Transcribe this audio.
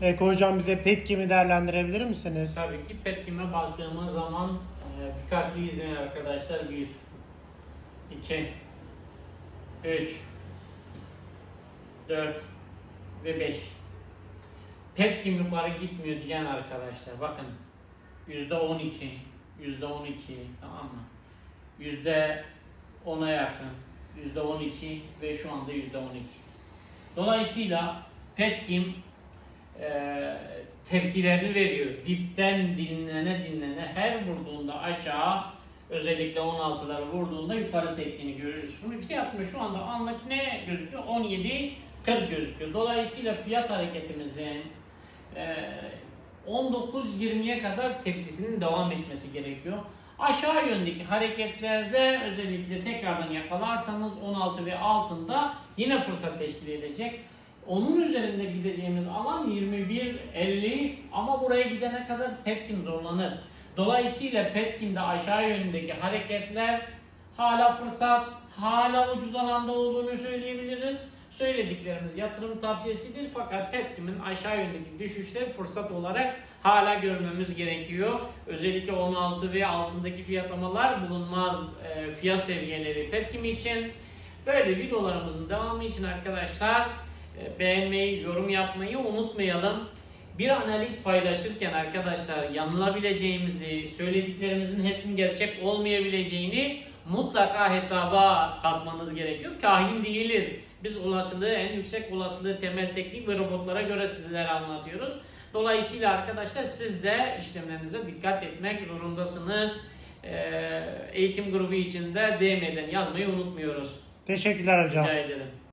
Eko hocam bize Petkim'i değerlendirebilir misiniz? Tabii ki Petkim'e baktığımız zaman e, dikkatli izleyin arkadaşlar. 1, 2, 3, 4 ve 5. Petkim yukarı gitmiyor diyen arkadaşlar. Bakın yüzde 12, yüzde 12 tamam mı? Yüzde 10'a yakın, yüzde 12 ve şu anda yüzde 12. Dolayısıyla Petkim e, tepkilerini veriyor. Dipten dinlene dinlene her vurduğunda aşağı özellikle 16'ları vurduğunda yukarı sektiğini görüyoruz. Bunun fiyatı şu anda anlık ne gözüküyor? 17 40 gözüküyor. Dolayısıyla fiyat hareketimizin e, 19-20'ye kadar tepkisinin devam etmesi gerekiyor. Aşağı yöndeki hareketlerde özellikle tekrardan yakalarsanız 16 ve altında yine fırsat teşkil edecek. Onun üzerinde gideceğimiz alan 21.50 ama buraya gidene kadar Petkim zorlanır. Dolayısıyla Petkim'de aşağı yönündeki hareketler hala fırsat, hala ucuz alanda olduğunu söyleyebiliriz. Söylediklerimiz yatırım tavsiyesidir fakat Petkim'in aşağı yönündeki düşüşler fırsat olarak hala görmemiz gerekiyor. Özellikle 16 ve altındaki fiyatlamalar bulunmaz e, fiyat seviyeleri Petkim için. Böyle videolarımızın devamı için arkadaşlar beğenmeyi, yorum yapmayı unutmayalım. Bir analiz paylaşırken arkadaşlar yanılabileceğimizi, söylediklerimizin hepsinin gerçek olmayabileceğini mutlaka hesaba katmanız gerekiyor. Kahin değiliz. Biz olasılığı, en yüksek olasılığı temel teknik ve robotlara göre sizlere anlatıyoruz. Dolayısıyla arkadaşlar siz de işlemlerinize dikkat etmek zorundasınız. Ee, eğitim grubu içinde DM'den yazmayı unutmuyoruz. Teşekkürler hocam. Rica ederim.